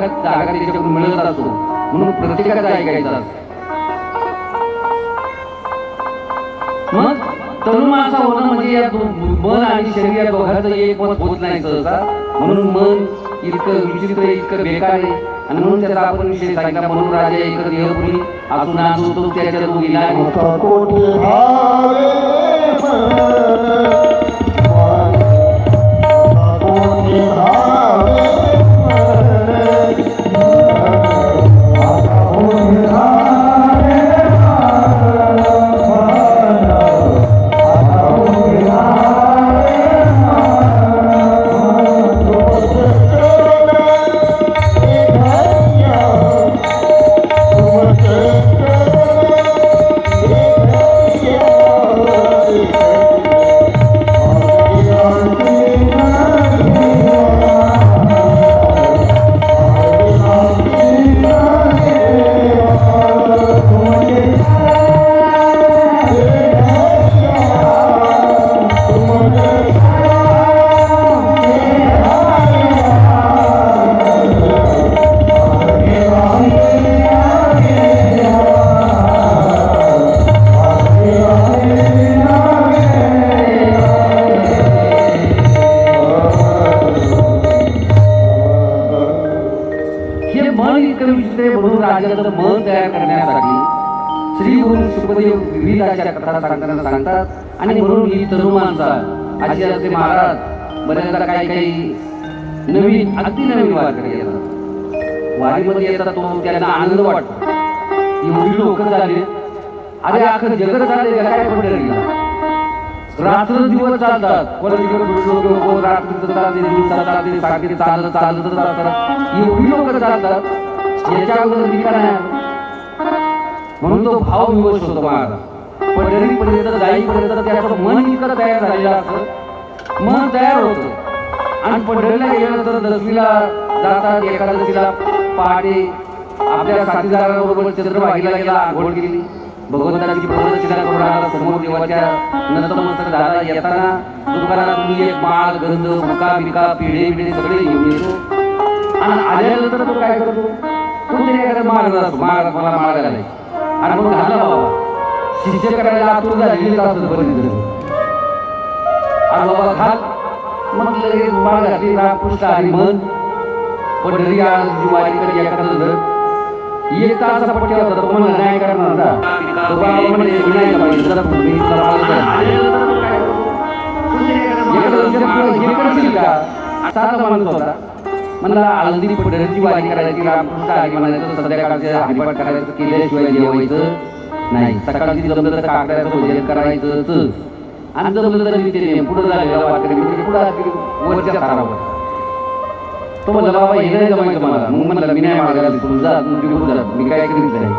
जागा त्याच्याकडून मिळत असतो. म्हणून प्रत्येकाचा ऐकायचा असतो. मग तरुण माणसा होणं म्हणजे या मन आणि शरीर दोघांचं एक मत होत नाही सहसा. म्हणून मन इतकं विचित्र इतकं बेकार आहे. आणि म्हणून त्याचा आपण विषय सांगितला म्हणून राजा एक देवपुरी असून असो तो त्याच्या तो मन इतकं म्हणून राजाचं मन तयार करण्यासाठी श्री गुरु सुखदेव विविधाच्या कथा सांगताना सांगतात. आणि म्हणून ही तरुण माणसा अशी असते महाराज बऱ्याचदा काही काही नवीन अगदी नवीन वारकरी येतात. वारीमध्ये येतात तो त्यांना आनंद वाटतो. एवढी लोक झाले. अरे अख्खं जगत झाले काय पंढरीला रात्र दिवस चालतात. कोणाची लोक रात्री चालते दिवसात चालते सारखे चालत चालत जातात एवढी लोक चालतात. याच्या अगोदर मी काय म्हणून तो भाव विवश होतो महाराज पंढरीपर्यंत जाईपर्यंत त्याचं मन इतकं तयार झालेलं असतं. मन तयार होतं. आणि पंढरीला गेल्यानंतर दसवीला जातात एकादशीला पहाटे आपल्या साथीदाराबरोबर चंद्रभागीला गेला आंघोळ केली. भगवंताची प्रदक्षिणा करून आला समोर देवाच्या नतमस्तक झाला येताना दुकानात तुम्ही एक माळ गंध मुका बिका पिढे बिढे सगळे घेऊन येतो. आणि आल्यानंतर तो काय करतो? कोणतरी एखादा मार्ग असतो मार्ग मला मार्ग नाही. आणि मग घाला बाबा. शिष्य करायला आतूर झालेली असत बरेच आणि बाबा घाल मग लगेच मार्ग घातली रामकृष्ण आणि मन. पंढरी आळंदीची वारी कधी एखादं जर एक तास पट्टी होता तो मला न्याय करणार तो बाबा म्हणे "मी पाहिजे जरा तुम्ही जरा माणूस होता. मला आळंदी पुढची वारी करायची रामकृष्ण हरी म्हणायचं? संध्याकाळचे हरिपाठ करायचं केल्याशिवाय जेवायचं नाही. सकाळची जमलं तर काकड्याचं भोजन करायचं आणि जमलं तर ते पुढे झालेला म्हणजे वरच्या तो म्हणला बाबा हे नाही जमायचं मला. मग मी नाही मागायला जा जा मी काय करीत नाही.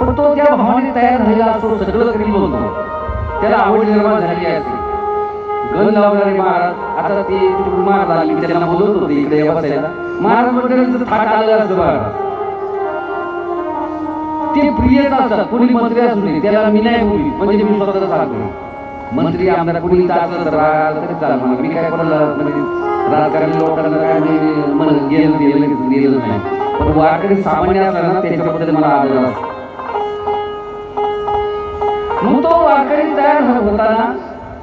पण तो त्या भावाने तयार झालेला असतो सगळं करीत बोलतो त्याला आवड निर्माण झाली असते गण लावणारे महाराज. आता ते तिकडून महाराज आले मी त्यांना बोलत होते इकडे बसायला. महाराज मंडळीचं थाट आलं असतं महाराज ते प्रियच असतात कोणी मंत्री असू नये त्याला मी नाही बोलली म्हणजे मी स्वतः सांगतो मंत्री आमदार कोणी असलं तर राग तरी चाल मी काय कोणाला म्हणजे राजकारणी लोकांना काय म्हणजे मन गेलं गेलं गेलं नाही. पण वारकरी सामान्य असला ना त्याच्याबद्दल मला आदर असतो. मग तो वारकरी तयार होताना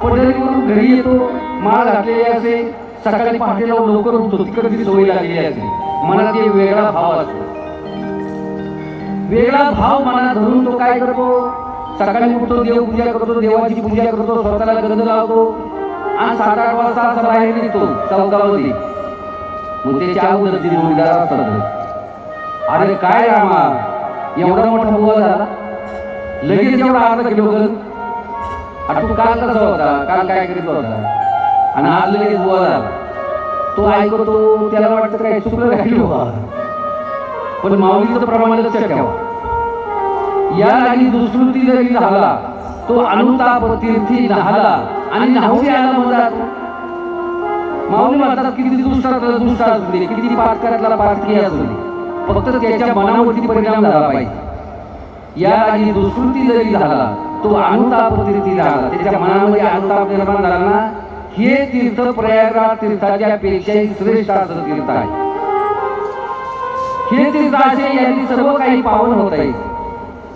पंढरीवरून घरी येतो माळ घातलेली असे सकाळी पहाटेला लवकर उठतो तिकडची सवय लागलेली असते. मनात एक वेगळा भाव असतो. वेगळा भाव मनात धरून तो काय करतो? सकाळी उठतो देवपूजा करतो देवाची पूजा करतो स्वतःला गंध लावतो आणि सात आठ वाजता असा बाहेर निघतो चौकामध्ये. मग त्याच्या अगोदर ते जोडीदार असतात. अरे काय रामा एवढा मोठा मुलगा झाला? लगेच एवढा अर्धा किलो गंध. तू काल कसा होता? काल काय करीत होता? आणि आज लगेच बुवा झाला तो ऐकतो त्याला वाटतं काय चुकलं राहिलो बा पण माऊलीचं प्रमाण लक्षात ठेवा. या आणि दुसृती जरी झाला तो अनुताप तीर्थी नहाला आणि नाहून आला म्हणतात माऊली म्हणतात किती दुष्टात दुष्ट असू दे किती पाठ पातकी असू दे. फक्त त्याच्या मनावरती परिणाम झाला पाहिजे. या आणि दुसृती जरी झाला तो अनुताप तीर्थी त्याच्या मनामध्ये अनुताप निर्माण झाला ना हे तीर्थ प्रयागराज तीर्थाच्या पेक्षाही श्रेष्ठ असं तीर्थ आहे. हे तीर्थ असे यांनी सर्व काही पावन होत आहे.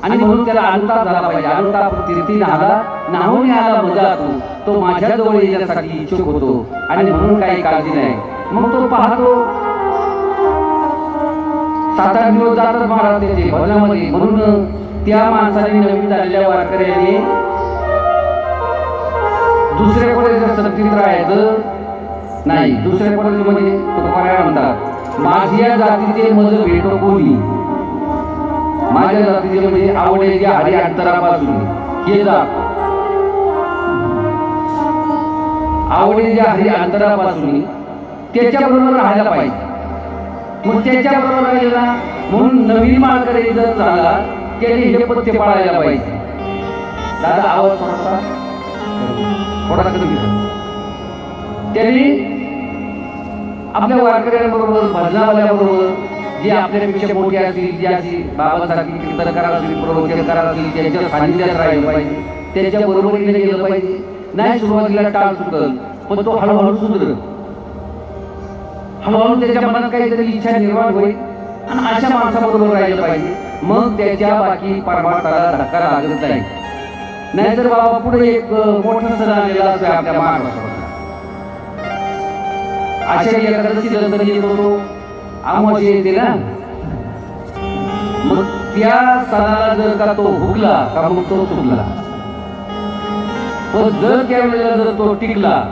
आणि म्हणून त्याला अनुताप झाला पाहिजे. अनुताप तीर्थी नाहला नाहून आला मजा तू तो माझ्या जवळ येण्यासाठी इच्छुक होतो. आणि म्हणून काही काळजी नाही. मग तो पाहतो सात आठ दिवस जातात महाराज त्याचे भजनामध्ये म्हणून त्या माणसाने नवीन झालेल्या वारकऱ्याने दुसऱ्या कॉलेजला सक्तीत राहायचं नाही. दुसऱ्या कॉलेज म्हणजे तुकाराय म्हणतात. माझ्या जातीचे मज भेटो कोणी? माझ्या जातीचे म्हणजे आवडेल जे हरी अंतरापासून. हे जात आवडे जे हरी अंतरापासून त्याच्याबरोबर राहायला पाहिजे. मग त्याच्याबरोबर राहिला म्हणून नवीन मार्ग जर झाला त्याने हे पथ्य पाळायला पाहिजे. दादा आवाज थोडासा थोडा कमी करा. त्यांनी आपल्या वारकऱ्यांबरोबर भजनावाल्याबरोबर जे आपल्यापेक्षा मोठे असतील जे अशी बाबासारखी कीर्तनकार असतील प्रवचनकार असतील त्यांच्या सानिध्यात राहिलं पाहिजे. त्यांच्या बरोबरीने गेलं पाहिजे. नाही सुरुवातीला टाळ सुटल पण तो हळूहळू सुधरल. हळूहळू त्याच्या मनात काहीतरी इच्छा निर्माण होईल. आणि अशा माणसाबरोबर राहिलं पाहिजे. मग त्याच्या बाकी परमार्थाला धक्का लागत नाही. नाहीतर बाबा पुढे एक मोठा सण आलेला असतो आपल्या महाराष्ट्रात आषाढी एकादशी नंतर येतो तो. येते ना? मग त्या सणाला जर का तो हुकला का मग तो चुकला? पण जर त्यावेळेला जर तो टिकला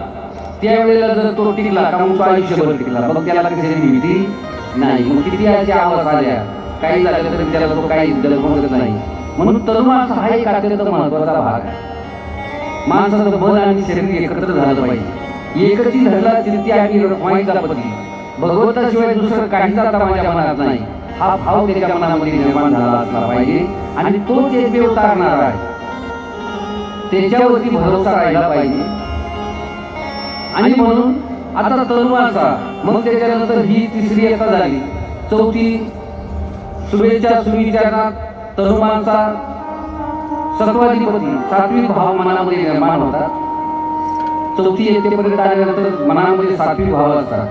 त्यावेळेला जर तो टिकला का मग तो आयुष्यभर टिकला? मग त्याला कशाची भीती? नाही. मग किती अशा आवाज आल्या? काही झालं तरी त्याला तो काही गलबगत नाही. म्हणून तरुणाचा हा एक अत्यंत महत्त्वाचा भाग आहे. माणसाचं मन आणि शरीर एकत्र झालं पाहिजे. एकची धरला तिथे आणि व्हायचा पती भगवंताशिवाय दुसरं काहीच आता माझ्या मनात नाही. हा भाव त्याच्या मनामध्ये निर्माण झाला असला पाहिजे. आणि तो जे देव तारणार आहे त्याच्यावरती भरोसा राहिला पाहिजे. आणि म्हणून आता तरुणाचा मग त्याच्यानंतर ही तिसरी एकता झाली. चौथी शुभेच्छा सुविचारणात तरुणांचा सत्वाधिपती सात्विक भाव मनामध्ये निर्माण होतात. चौथी येतेपर्यंत आल्यानंतर मनामध्ये सात्विक भाव असतात.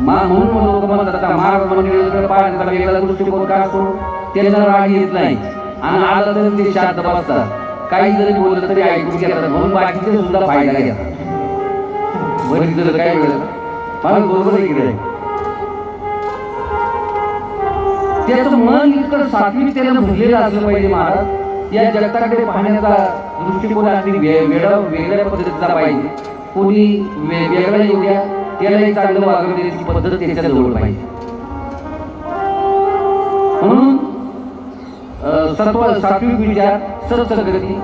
मा म्हणून लोक म्हणतात आता महाराज मंडळीकडे पाहण्याचा वेगळा दृष्टिकोन का असतो? त्यांना राग येत नाही. आणि आलं तरी ते शांत बसतात. काही जरी बोललं तरी ऐकून घेतात. म्हणून बाकीचे सुद्धा फायदा घेतात. बरीच जर काय वेळ मला बरोबर आहे त्याचं मन इतकं सात्विकतेनं भरलेलं असलं पाहिजे महाराज. या जगताकडे पाहण्याचा दृष्टिकोन अगदी वेगळा वेगळ्या पद्धतीचा पाहिजे. कोणी वे- वेगळा येऊ द्या त्यालाही चांगलं वागवण्याची पद्धत त्याच्याजवळ पाहिजे. म्हणून अं, सत्व सात्विक विचार सत्संगती.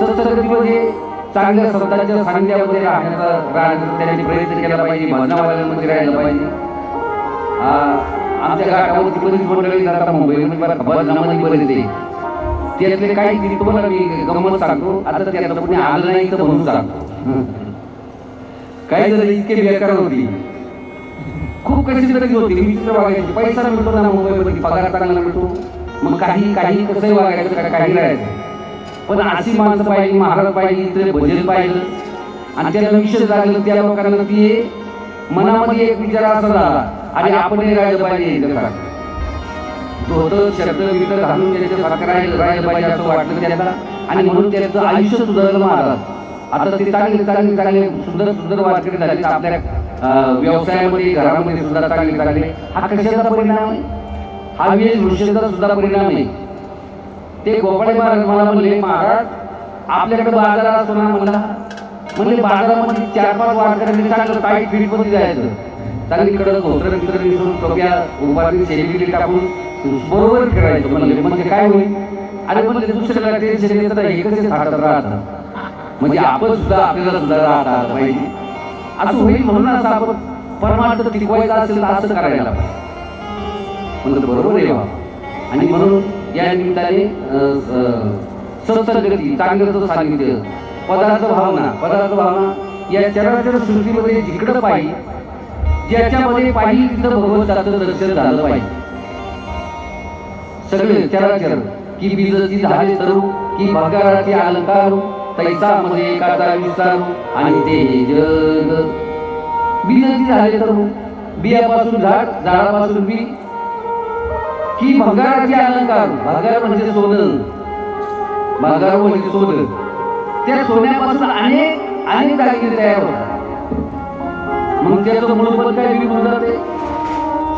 सत्संगती म्हणजे चांगल्या संतांच्या सानिध्यामध्ये राहण्याचा राहण्याचा त्यांनी प्रयत्न केला पाहिजे भजनावाल्यांमध्ये राहिलं पाहिजे. आ, आमच्या घाटावरती बरीच मंडळी जातात मुंबईमध्ये म्हणजे बरं का, बरेच आहे त्यातले काही मी तुम्हाला मी गमत सांगतो. आता त्यातलं कोणी आलं नाही तर म्हणून सांगतो. काही जण इतके बेकार होती. खूप कशी तरी होती. विचित्र वागायची. पैसा मिळतो ना मुंबईमध्ये पगार चांगला मिळतो. मग काही काही कसंही वागायचं काही राहायचं. पण अशी माणसं पाहिजे महाराज पाहिजे इथे भजन पाहिजे आणि त्याला विषय लागलं त्या लोकांना ती मनामध्ये एक विचार असा झाला. आणि आपण राहिलं पाहिजे जगात. धोतर शब्द विकत घालून त्याच्यासारखं राहिलं राहिलं पाहिजे असं वाटलं त्याला. आणि म्हणून त्याचं आयुष्य सुधारलं महाराज. आता ते चांगले चांगले चांगले सुंदर सुंदर वाटकडे झाले. आपल्या व्यवसायामध्ये घरामध्ये सुद्धा चांगले चांगले. हा कशाचा परिणाम आहे? हा वेशभूषेचा सुद्धा परिणाम आहे. ते गोपाळे महाराज मला म्हणले महाराज आपल्याकडे बाजार असतो ना म्हणला. म्हणले बाजारामध्ये चार पाच वारकऱ्यांनी चांगलं टाईट फिटमध्ये जायचं चांगली धोतर सेलिब्रिटी टाकून बरोबर म्हणले म्हणजे काय होईल? अरे म्हणजे दुसऱ्याला टेन्शन राहतात. म्हणजे आपण सुद्धा आपल्याला सुद्धा पाहिजे. असं होईल म्हणून असं आपण परमार्थ टिकवायचा असेल तर असं करायला बरोबर आहे आणि म्हणून या निमित्ताने सत्संगती चांगलं सांगितलं पदार्थ भावना पदार्थ भावना या चराचर सृष्टीमध्ये जिकडं पाहिजे ज्याच्यामध्ये पाहिजे तिथं भगवंताचं दर्शन झालं पाहिजे. सगळे चराचर की बीजची झाले तरू की भगाराचे अलंकार तैसा मध्ये एकाचा विस्तारू आणि ते जग. बीजची झाले तरू बियापासून झाड झाडापासून बी. की भंगाराचे अलंकार भंगार म्हणजे सोनं. भंगार म्हणजे सोनं. त्या सोन्यापासून अनेक अनेक दागिने तयार होतात. मग त्याचं मूळ पण काय होऊन जाते?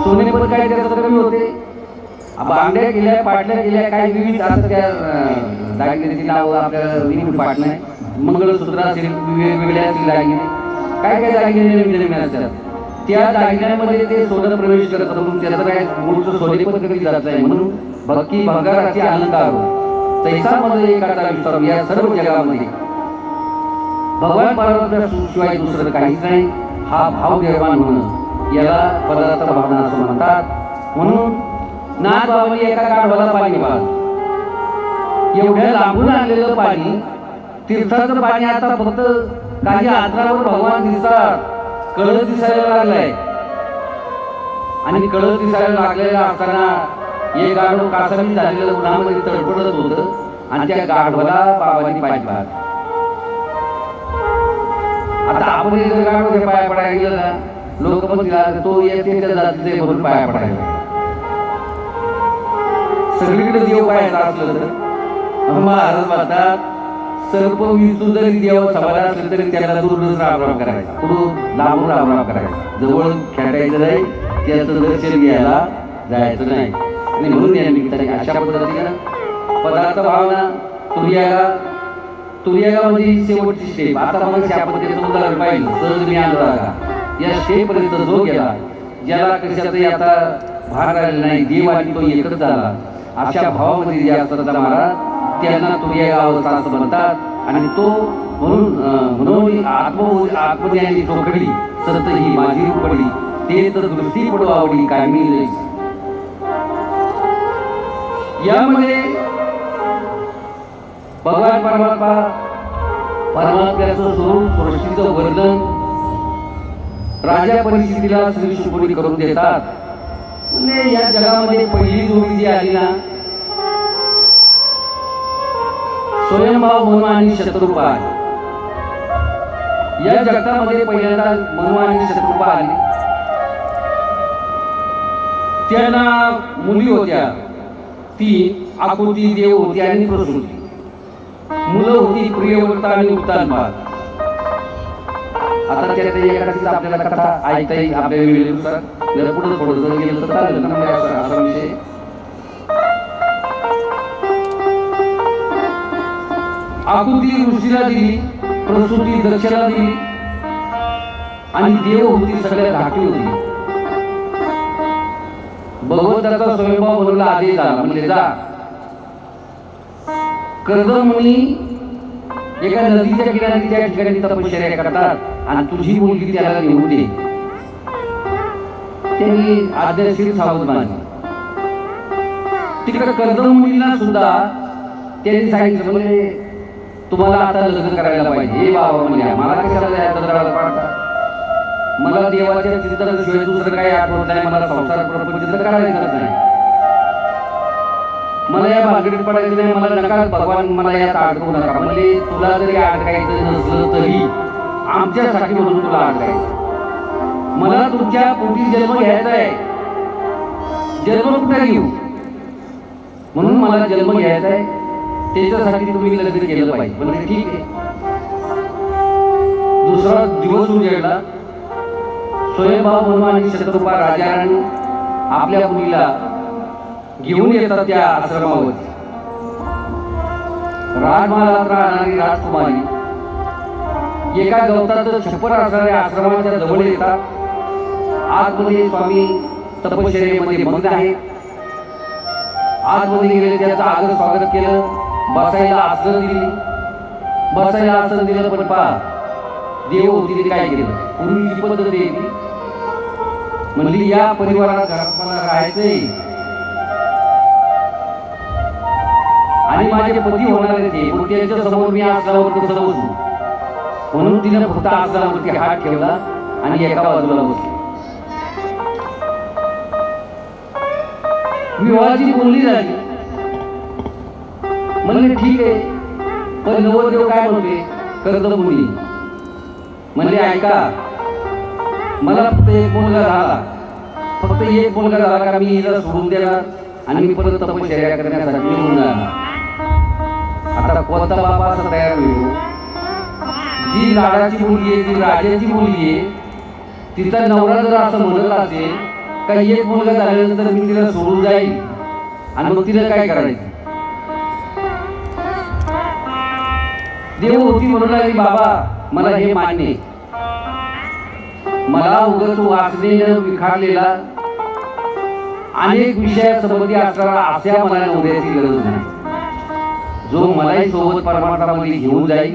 सोने पण काय त्याचं कमी होते? बांगड्या केल्या पाटल्या केल्या काय विविध असं त्या दागिन्याची नाव आपल्याला विविध पाटणं आहे. मंगळसूत्र असेल वेगवेगळ्या असतील दागिने. काय काय दागिने नवीन असतात? त्या दागिन्यामध्ये ते सोनं प्रवेश करत म्हणून त्याचं काय मूळचं सोने पण कधी जात नाही. म्हणून भक्ती भंगाराचे अलंकार. तैसामध्ये एखादा विचार या सर्व जगामध्ये. भगवान शिवाय दुसरं काहीच नाही. हा भावदेवान म्हणून. याला पदार्थ भावना असं म्हणतात. म्हणून नाथ बाबांनी एका गाढवाला पाणी पाज एवढ्या लांबून आणलेलं पाणी तीर्थाचं पाणी आता फक्त काही अंतरावर भगवान दिसतात. कळत दिसायला लागलाय. आणि कळत दिसायला लागलेलं असताना एक गाढव कासावी झालेलं उन्हामध्ये तडफडत होतं आणि त्या गाढवाला बाबांनी पाणी पाज आता आपण इथं जर गाडोच्या पाया पडायला गेलं ना लोक म्हणतील तो येते त्या जातीचे म्हणून पाया पडायला सगळीकडे देव पाहायचा असलं तर महाराज म्हणतात सर्प विचू जरी देव समाधान असलं तरी त्याला दूरच रामराम करायचा कुठून? लांबून रामराम करायचा. जवळ खेळायचं नाही त्याचं दर्शन घ्यायला जायचं नाही. आणि म्हणून या निमित्ताने अशा पद्धतीनं पदार्थ भावना तुर्यागा तुर्यागामध्ये शेवटची स्टेप आता मग आपण त्याचं उदाहरण पाहिलं? सहज मी आलो का? या स्टेप पर्यंत जो गेला ज्याला कशातही आता भाग आलेला नाही देव आणि तो एकच झाला. अशा भावामध्ये जे असतात महाराज त्यांना तुर्यागा अवस्था असं म्हणतात आणि तो म्हणून म्हणून आत्म आत्मज्ञानी चोखडी सत ही माझी पडली ते तर दृष्टी पडू आवडली काय मी यामध्ये भगवान परमात्मा परमात्म्याचं स्वरूप सृष्टीचं वर्णन राजा परिस्थितीला श्री शुकुरी करून देतात. म्हणजे या जगामध्ये पहिली जोडी जी आली ना स्वयंभाव मनु आणि शत्रुपा या जगतामध्ये पहिल्यांदा मनु आणि शत्रुपा आली. त्यांना मुली होत्या. ती आकृती देव होती आणि प्रसूती. मुलं होती प्रियव्रता आणि उत्तानपाद आता त्यात एखादी आपल्याला कथा ऐकता येईल आपल्या वेळेनुसार जर पुढे थोडं जर गेलं तर चालेल ना म्हणजे असा असा विषय आकृती ऋषीला दिली प्रसूती दक्षला दिली आणि देव होती सगळ्या धाटी होती. भगवंताचा स्वयंभाव म्हणून आधी झाला म्हणजे जा. कर्दमुनी एका नदीच्या किनारी त्या ठिकाणी तपश्चर्या करतात आणि तुझी मुलगी त्याला नेऊ दे. त्यांनी आदर्शील सावध मानली. तिकडे कर्दमुनीला सुद्धा त्यांनी सांगितलं म्हणजे तुम्हाला आता लग्न करायला पाहिजे. हे बाबा म्हणजे मला कशाला जायचं दराला पाडता? मला देवाच्या चिंतनाशिवाय दुसरं काही आठवत नाही मला संसार प्रपंच तर नाही. मला या भानगडीत पडायचं नाही मला नका भगवान मला यात अडकवू नका. म्हणजे तुला जरी अडकायचं नसलं तरी आमच्यासाठी म्हणून तुला अडकायचं. मला तुमच्या पोटी जन्म घ्यायचा आहे. जन्म कुठे घेऊ? म्हणून मला जन्म घ्यायचा आहे. त्याच्यासाठी तुम्ही लग्न केलं पाहिजे. म्हणजे ठीक आहे. दुसरा दिवस उजेडला. स्वयंभाव म्हणून आणि शत्रुपा राजाराणी आपल्या मुलीला घेऊन येतात त्या आश्रमावर. राजमहालात राहणारी राजकुमारी एका गवताचं छप्पर असणाऱ्या आश्रमाच्या जवळ येतात. आतमध्ये स्वामी तपश्चर्यामध्ये मग्न आहे आतमध्ये गेले त्याचं आदर स्वागत केलं बसायला आसन दिली. बसायला आसन दिलं पण पहा देव होती काय केलं? पूर्वीची पद्धत म्हणली या परिवारात घरात मला राहायचंय? आणि माझे पती होणार ते पण त्यांच्यासमोर मी आसनावर कसं म्हणून तिने फक्त आसनावरती हात ठेवला आणि एका बाजूला बसली. विवाहाची बोलली झाली म्हणले ठीक आहे. पण नवरदेव काय म्हणते कर्ज मुली म्हणजे ऐका मला फक्त एक मुलगा झाला. फक्त एक मुलगा झाला का मी हिला सोडून देणार आणि मी परत तपश्चर्या करण्यासाठी निघून जाणार. आता कोणता बाबा असा तयार होईल? जी लाडाची मुलगी आहे जी राजाची मुलगी आहे तिचा नवरा जर असं म्हणत असेल का एक मुलगा झाल्यानंतर मी तिला सोडून जाईल आणि मग तिला काय करायचं? देव होती म्हणून लागली बाबा मला हे मान्य मला उगत वाचनेनं विखारलेला अनेक विषयासंबंधी असणारा अशा मला नवऱ्याची गरज नाही. जो मलाही सोबत परमार्थामध्ये घेऊन जाईल